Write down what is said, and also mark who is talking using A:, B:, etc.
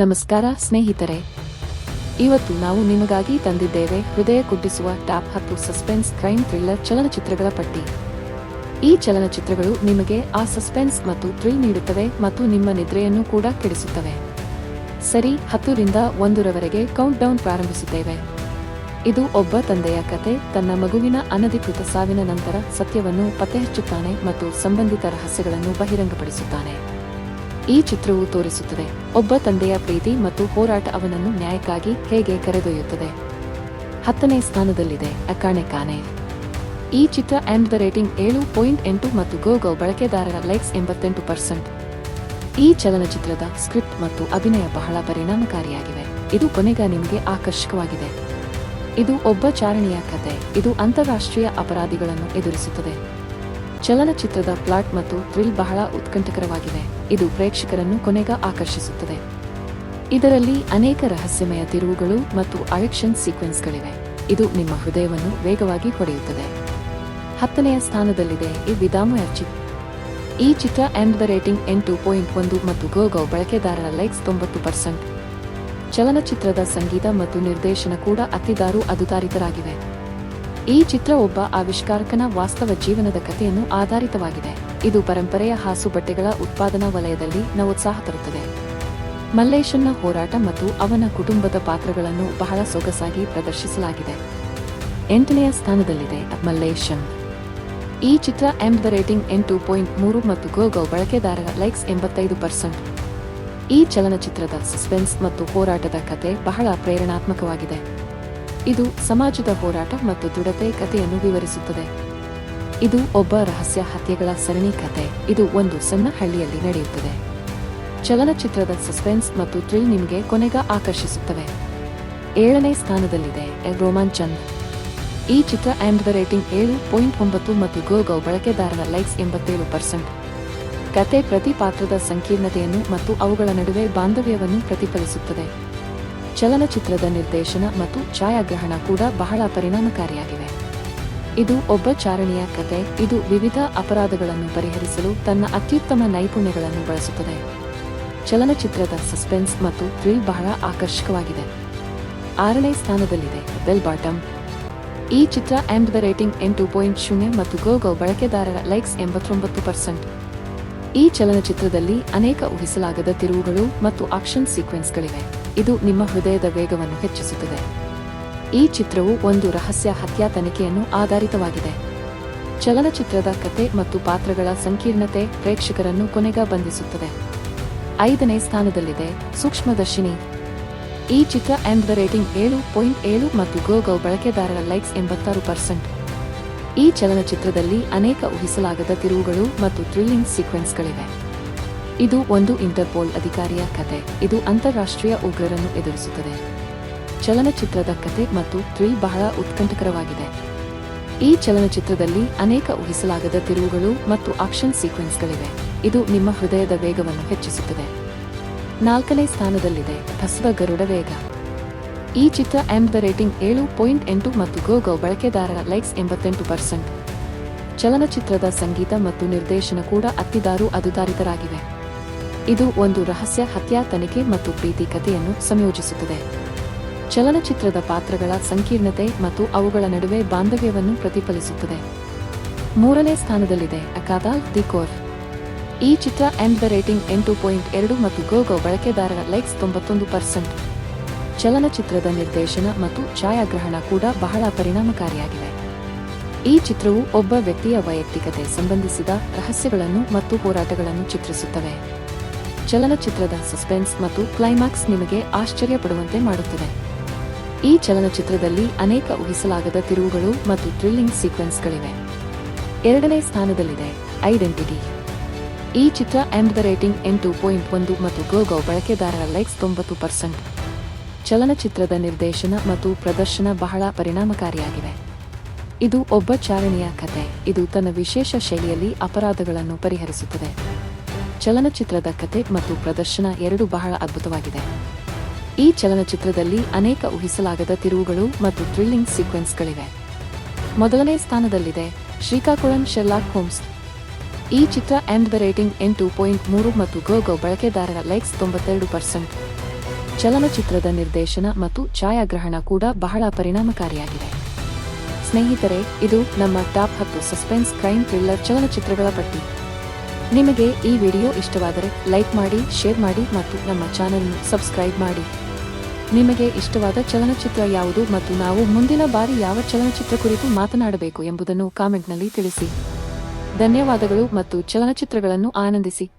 A: ನಮಸ್ಕಾರ ಸ್ನೇಹಿತರೆ. ಇವತ್ತು ನಾವು ನಿಮಗಾಗಿ ತಂದಿದ್ದೇವೆ ಹೃದಯ ಕುಗ್ಗಿಸುವ ಟಾಪ್ ಹತ್ತು ಸಸ್ಪೆನ್ಸ್ ಕ್ರೈಮ್ ಥ್ರಿಲ್ಲರ್ ಚಲನಚಿತ್ರಗಳ ಪಟ್ಟಿ. ಈ ಚಲನಚಿತ್ರಗಳು ನಿಮಗೆ ಆ ಸಸ್ಪೆನ್ಸ್ ಮತ್ತು ಥ್ರಿಲ್ ನೀಡುತ್ತವೆ ಮತ್ತು ನಿಮ್ಮ ನಿದ್ರೆಯನ್ನು ಕೂಡ ಕೆಡಿಸುತ್ತವೆ. ಸರಿ, ಹತ್ತರಿಂದ ಒಂದರವರೆಗೆ ಕೌಂಟ್ ಡೌನ್ ಪ್ರಾರಂಭಿಸುತ್ತೇವೆ. ಇದು ಒಬ್ಬ ತಂದೆಯ ಕತೆ, ತನ್ನ ಮಗುವಿನ ಅನಧಿಕೃತ ಸಾವಿನ ನಂತರ ಸತ್ಯವನ್ನು ಪತ್ತೆಹಚ್ಚುತ್ತಾನೆ ಮತ್ತು ಸಂಬಂಧಿತ ರಹಸ್ಯಗಳನ್ನು ಬಹಿರಂಗಪಡಿಸುತ್ತಾನೆ. ಈ ಚಿತ್ರವು ತೋರಿಸುತ್ತದೆ. ಒಬ್ಬ ತಂದೆಯ ಪ್ರೀತಿ ಮತ್ತು ಹೋರಾಟ ಅವನನ್ನು ನ್ಯಾಯಕ್ಕಾಗಿ ಹೇಗೆ ಕರೆದೊಯ್ಯುತ್ತದೆ. ಹತ್ತನೇ ಸ್ಥಾನದಲ್ಲಿದೆ. ಅಕಾಣೆ ಕಾನೆ ಈ ಚಿತ್ರ ಆಂಡ್ ದ ರೇಟಿಂಗ್ ಏಳು ಪಾಯಿಂಟ್ ಎಂಟು ಮತ್ತು ಗೋಗೋ ಬಳಕೆದಾರರ ಲೈಕ್ಸ್ ಎಂಬತ್ತೆಂಟು ಪರ್ಸೆಂಟ್. ಈ ಚಲನಚಿತ್ರದ ಸ್ಕ್ರಿಪ್ಟ್ ಮತ್ತು ಅಭಿನಯ ಬಹಳ ಪರಿಣಾಮಕಾರಿಯಾಗಿವೆ. ಇದು ಕೊನೆಗ ನಿಮಗೆ ಆಕರ್ಷಕವಾಗಿದೆ. ಇದು ಒಬ್ಬ ಚಾರಣಿಯ ಕತೆ. ಇದು ಅಂತಾರಾಷ್ಟ್ರೀಯ ಅಪರಾಧಿಗಳನ್ನು ಎದುರಿಸುತ್ತದೆ. ಚಲನಚಿತ್ರದ ಪ್ಲಾಟ್ ಮತ್ತು ಥ್ರಿಲ್ ಬಹಳ ಉತ್ಕಂಠಕರವಾಗಿವೆ ಇದು ಪ್ರೇಕ್ಷಕರನ್ನು ಕೊನೆಗ ಆಕರ್ಷಿಸುತ್ತದೆ. ಇದರಲ್ಲಿ ಅನೇಕ ರಹಸ್ಯಮಯ ತಿರುವುಗಳು ಮತ್ತು ಆಕ್ಷನ್ ಸೀಕ್ವೆನ್ಸ್ಗಳಿವೆ. ಇದು ನಿಮ್ಮ ಹೃದಯವನ್ನು ವೇಗವಾಗಿ ಹೊಡೆಯುತ್ತದೆ ಹತ್ತನೆಯ ಸ್ಥಾನದಲ್ಲಿದೆ ಈ ವಿಧಾಮ ಅರ್ಜಿ ಈ ಚಿತ್ರ ಎಂಡ್ ದ ರೇಟಿಂಗ್ ಎಂಟು ಪಾಯಿಂಟ್ ಒಂದು ಮತ್ತು ಗೋಗೋ ಬಳಕೆದಾರರ ಲೈಕ್ಸ್ ತೊಂಬತ್ತು ಪರ್ಸೆಂಟ್. ಚಲನಚಿತ್ರದ ಸಂಗೀತ ಮತ್ತು ನಿರ್ದೇಶನ ಕೂಡ ಅತಿದಾರು ಅದುದಾರಿತರಾಗಿವೆ ಈ ಚಿತ್ರ ಒಬ್ಬ ಆವಿಷ್ಕಾರಕನ ವಾಸ್ತವ ಜೀವನದ ಕಥೆಯನ್ನು ಆಧಾರಿತವಾಗಿದೆ. ಇದು ಪರಂಪರೆಯ ಹಾಸು ಬಟ್ಟೆಗಳ ಉತ್ಪಾದನಾ ವಲಯದಲ್ಲಿ ನವೋತ್ಸಾಹ ತರುತ್ತದೆ. ಮಲ್ಲೇಶನ್ನ ಹೋರಾಟ ಮತ್ತು ಅವನ ಕುಟುಂಬದ ಪಾತ್ರಗಳನ್ನು ಬಹಳ ಸೊಗಸಾಗಿ ಪ್ರದರ್ಶಿಸಲಾಗಿದೆ. ಎಂಟನೆಯ ಸ್ಥಾನದಲ್ಲಿದೆ ಮಲ್ಲೇಶನ್. ಈ ಚಿತ್ರ ಎಂ ದ ರೇಟಿಂಗ್ ಎಂಟು ಪಾಯಿಂಟ್ ಮೂರು ಮತ್ತು ಗೋಗೋ ಬಳಕೆದಾರರ ಲೈಕ್ಸ್ ಎಂಬತ್ತೈದು ಪರ್ಸೆಂಟ್. ಈ ಚಲನಚಿತ್ರದ ಸಸ್ಪೆನ್ಸ್ ಮತ್ತು ಹೋರಾಟದ ಕತೆ ಬಹಳ ಪ್ರೇರಣಾತ್ಮಕವಾಗಿದೆ. ಇದು ಸಮಾಜದ ಹೋರಾಟ ಮತ್ತು ದೃಢತೆ ಕಥೆಯನ್ನು ವಿವರಿಸುತ್ತದೆ. ಇದು ಒಬ್ಬ ರಹಸ್ಯ ಹತ್ಯೆಗಳ ಸರಣಿ ಕತೆ. ಇದು ಒಂದು ಸಣ್ಣ ಹಳ್ಳಿಯಲ್ಲಿ ನಡೆಯುತ್ತದೆ. ಚಲನಚಿತ್ರದ ಸಸ್ಪೆನ್ಸ್ ಮತ್ತು ಥ್ರಿಲ್ ನಿಮಗೆ ಕೊನೆಗ ಆಕರ್ಷಿಸುತ್ತವೆ. ಏಳನೇ ಸ್ಥಾನದಲ್ಲಿದೆ ಎ ಚಂದ್. ಈ ಚಿತ್ರ ಆ್ಯಂಡ್ ದ ರೇಟಿಂಗ್ ಏಳು ಪಾಯಿಂಟ್ ಒಂಬತ್ತು ಮತ್ತು ಗೋಗೋ ಬಳಕೆದಾರರ ಲೈಕ್ಸ್ ಎಂಬತ್ತೇಳು ಪರ್ಸೆಂಟ್. ಕತೆ ಪ್ರತಿ ಪಾತ್ರದ ಸಂಕೀರ್ಣತೆಯನ್ನು ಮತ್ತು ಅವುಗಳ ನಡುವೆ ಬಾಂಧವ್ಯವನ್ನು ಪ್ರತಿಫಲಿಸುತ್ತದೆ. ಚಲನಚಿತ್ರದ ನಿರ್ದೇಶನ ಮತ್ತು ಛಾಯಾಗ್ರಹಣ ಕೂಡ ಬಹಳ ಪರಿಣಾಮಕಾರಿಯಾಗಿವೆ. ಇದು ಒಬ್ಬ ಚಾರಣಿಯ ಕತೆ. ಇದು ವಿವಿಧ ಅಪರಾಧಗಳನ್ನು ಪರಿಹರಿಸಲು ತನ್ನ ಅತ್ಯುತ್ತಮ ನೈಪುಣ್ಯಗಳನ್ನು ಬಳಸುತ್ತದೆ. ಚಲನಚಿತ್ರದ ಸಸ್ಪೆನ್ಸ್ ಮತ್ತು ಥ್ರಿಲ್ ಬಹಳ ಆಕರ್ಷಕವಾಗಿದೆ. ಆರನೇ ಸ್ಥಾನದಲ್ಲಿದೆ, ಬೆಲ್ ಬಾಟಮ್. ಈ ಚಿತ್ರ ಆಂಡ್ ದ ರೇಟಿಂಗ್ ಎಂಟು ಪಾಯಿಂಟ್ ಶೂನ್ಯ ಮತ್ತು ಗೋಗೋ ಬಳಕೆದಾರರ ಲೈಕ್ಸ್ ಎಂಬತ್ತೊಂಬತ್ತು ಪರ್ಸೆಂಟ್. ಈ ಚಲನಚಿತ್ರದಲ್ಲಿ ಅನೇಕ ಊಹಿಸಲಾಗದ ತಿರುವುಗಳು ಮತ್ತು ಆಕ್ಷನ್ ಸೀಕ್ವೆನ್ಸ್ಗಳಿವೆ. ಇದು ನಿಮ್ಮ ಹೃದಯದ ವೇಗವನ್ನು ಹೆಚ್ಚಿಸುತ್ತದೆ. ಈ ಚಿತ್ರವು ಒಂದು ರಹಸ್ಯ ಹತ್ಯಾ ತನಿಖೆಯನ್ನು ಆಧಾರಿತವಾಗಿದೆ. ಚಲನಚಿತ್ರದ ಕತೆ ಮತ್ತು ಪಾತ್ರಗಳ ಸಂಕೀರ್ಣತೆ ಪ್ರೇಕ್ಷಕರನ್ನು ಕೊನೆಗ ಬಂಧಿಸುತ್ತದೆ. ಐದನೇ ಸ್ಥಾನದಲ್ಲಿದೆ ಸೂಕ್ಷ್ಮದರ್ಶಿನಿ. ಈ ಚಿತ್ರ ದ ರೇಟಿಂಗ್ ಏಳು ಪಾಯಿಂಟ್ ಏಳು ಮತ್ತು ಗೋಗೌ ಬಳಕೆದಾರರ ಲೈಕ್ಸ್ ಎಂಬತ್ತಾರು ಪರ್ಸೆಂಟ್. ಈ ಚಲನಚಿತ್ರದಲ್ಲಿ ಅನೇಕ ಊಹಿಸಲಾಗದ ತಿರುವುಗಳು ಮತ್ತು ಥ್ರಿಲ್ಲಿಂಗ್ ಸೀಕ್ವೆನ್ಸ್ಗಳಿವೆ. ಇದು ಒಂದು ಇಂಟರ್ಪೋಲ್ ಅಧಿಕಾರಿಯ ಕತೆ. ಇದು ಅಂತಾರಾಷ್ಟ್ರೀಯ ಉಗ್ರರನ್ನು ಎದುರಿಸುತ್ತದೆ. ಚಲನಚಿತ್ರದ ಕತೆ ಮತ್ತು ಥ್ರಿಲ್ ಬಹಳ ಉತ್ಕಂಠಕರವಾಗಿದೆ ಈ ಚಲನಚಿತ್ರದಲ್ಲಿ ಅನೇಕ ಊಹಿಸಲಾಗದ ತಿರುವುಗಳು ಮತ್ತು ಆಕ್ಷನ್ ಸೀಕ್ವೆನ್ಸ್ಗಳಿವೆ. ಇದು ನಿಮ್ಮ ಹೃದಯದ ವೇಗವನ್ನು ಹೆಚ್ಚಿಸುತ್ತದೆ. ನಾಲ್ಕನೇ ಸ್ಥಾನದಲ್ಲಿದೆ ಭಸ್ವ ಗರುಡ ವೇಗ. ಈ ಚಿತ್ರ ಎಂಬ ರೇಟಿಂಗ್ ಏಳು ಪಾಯಿಂಟ್ ಎಂಟು ಮತ್ತು ಗೋಗೋ ಬಳಕೆದಾರರ ಲೈಕ್ಸ್ ಎಂಬತ್ತೆಂಟು ಪರ್ಸೆಂಟ್. ಚಲನಚಿತ್ರದ ಸಂಗೀತ ಮತ್ತು ನಿರ್ದೇಶನ ಕೂಡ ಅತ್ತಿದಾರು ಅದುದಾರಿತರಾಗಿವೆ ಇದು ಒಂದು ರಹಸ್ಯ ಹತ್ಯಾ ತನಿಖೆ ಮತ್ತು ಪ್ರೀತಿ ಕಥೆಯನ್ನು ಸಂಯೋಜಿಸುತ್ತದೆ. ಚಲನಚಿತ್ರದ ಪಾತ್ರಗಳ ಸಂಕೀರ್ಣತೆ ಮತ್ತು ಅವುಗಳ ನಡುವೆ ಬಾಂಧವ್ಯವನ್ನು ಪ್ರತಿಫಲಿಸುತ್ತದೆ. ಮೂರನೇ ಸ್ಥಾನದಲ್ಲಿದೆ ಅಕಾದಾಲ್ ದಿ ಕೋರ್. ಈ ಚಿತ್ರ ಎಂಡ್ ದ ರೇಟಿಂಗ್ ಎಂಟು ಪಾಯಿಂಟ್ ಎರಡು ಮತ್ತು ಗೋಗೋ ಬಳಕೆದಾರರ ಲೈಕ್ಸ್ ತೊಂಬತ್ತೊಂದು ಪರ್ಸೆಂಟ್. ಚಲನಚಿತ್ರದ ನಿರ್ದೇಶನ ಮತ್ತು ಛಾಯಾಗ್ರಹಣ ಕೂಡ ಬಹಳ ಪರಿಣಾಮಕಾರಿಯಾಗಿದೆ ಈ ಚಿತ್ರವು ಒಬ್ಬ ವ್ಯಕ್ತಿಯ ವೈಯಕ್ತಿಕತೆ ಸಂಬಂಧಿಸಿದ ರಹಸ್ಯಗಳನ್ನು ಮತ್ತು ಹೋರಾಟಗಳನ್ನು ಚಿತ್ರಿಸುತ್ತವೆ. ಚಲನಚಿತ್ರದ ಸಸ್ಪೆನ್ಸ್ ಮತ್ತು ಕ್ಲೈಮ್ಯಾಕ್ಸ್ ನಿಮಗೆ ಆಶ್ಚರ್ಯಪಡುವಂತೆ ಮಾಡುತ್ತದೆ. ಈ ಚಲನಚಿತ್ರದಲ್ಲಿ ಅನೇಕ ಊಹಿಸಲಾಗದ ತಿರುವುಗಳು ಮತ್ತು ಥ್ರಿಲ್ಲಿಂಗ್ ಸೀಕ್ವೆನ್ಸ್ಗಳಿವೆ. ಎರಡನೇ ಸ್ಥಾನದಲ್ಲಿದೆ, ಐಡೆಂಟಿಟಿ. ಈ ಚಿತ್ರ ಎಂಡ್ ದ ರೇಟಿಂಗ್ ಎಂಟು ಪಾಯಿಂಟ್ ಒಂದು ಮತ್ತು ಗೋಗೋ ಬಳಕೆದಾರರ ಲೈಕ್ಸ್ ತೊಂಬತ್ತು ಪರ್ಸೆಂಟ್. ಚಲನಚಿತ್ರದ ನಿರ್ದೇಶನ ಮತ್ತು ಪ್ರದರ್ಶನ ಬಹಳ ಪರಿಣಾಮಕಾರಿಯಾಗಿವೆ. ಇದು ಒಬ್ಬ ಚಾರಣೆಯ ಕತೆ. ಇದು ತನ್ನ ವಿಶೇಷ ಶೈಲಿಯಲ್ಲಿ ಅಪರಾಧಗಳನ್ನು ಪರಿಹರಿಸುತ್ತದೆ. ಚಲನಚಿತ್ರದ ಕತೆ ಮತ್ತು ಪ್ರದರ್ಶನ ಎರಡು ಬಹಳ ಅದ್ಭುತವಾಗಿದೆ. ಈ ಚಲನಚಿತ್ರದಲ್ಲಿ ಅನೇಕ ಊಹಿಸಲಾಗದ ತಿರುವುಗಳು ಮತ್ತು ಥ್ರಿಲ್ಲಿಂಗ್ ಸೀಕ್ವೆನ್ಸ್ಗಳಿವೆ. ಮೊದಲನೇ ಸ್ಥಾನದಲ್ಲಿದೆ ಶ್ರೀಕಾಕುಳಂ ಶೆರ್ಲಾಕ್ ಹೋಮ್ಸ್. ಈ ಚಿತ್ರ ಎಂಡ್ ದ ರೇಟಿಂಗ್ ಎಂಟು ಪಾಯಿಂಟ್ ಮೂರು ಮತ್ತು ಗೋಗೋ ಬಳಕೆದಾರರ ಲೈಕ್ಸ್ ತೊಂಬತ್ತೆರಡು ಪರ್ಸೆಂಟ್ ಚಲನಚಿತ್ರದ ನಿರ್ದೇಶನ ಮತ್ತು ಛಾಯಾಗ್ರಹಣ ಕೂಡ ಬಹಳ ಪರಿಣಾಮಕಾರಿಯಾಗಿದೆ. ಸ್ನೇಹಿತರೆ, ಇದು ನಮ್ಮ ಟಾಪ್ ಹತ್ತು ಸಸ್ಪೆನ್ಸ್ ಕ್ರೈಮ್ ಥ್ರಿಲ್ಲರ್ ಚಲನಚಿತ್ರಗಳ ಪಟ್ಟಿ. ನಿಮಗೆ ಈ ವಿಡಿಯೋ ಇಷ್ಟವಾದರೆ ಲೈಕ್ ಮಾಡಿ, ಶೇರ್ ಮಾಡಿ ಮತ್ತು ನಮ್ಮ ಚಾನೆಲ್ನ ಸಬ್ಸ್ಕ್ರೈಬ್ ಮಾಡಿ. ನಿಮಗೆ ಇಷ್ಟವಾದ ಚಲನಚಿತ್ರ ಯಾವುದು ಮತ್ತು ನಾವು ಮುಂದಿನ ಬಾರಿ ಯಾವ ಚಲನಚಿತ್ರ ಕುರಿತು ಮಾತನಾಡಬೇಕು ಎಂಬುದನ್ನು ಕಾಮೆಂಟ್ನಲ್ಲಿ ತಿಳಿಸಿ. ಧನ್ಯವಾದಗಳು ಮತ್ತು ಚಲನಚಿತ್ರಗಳನ್ನು ಆನಂದಿಸಿ.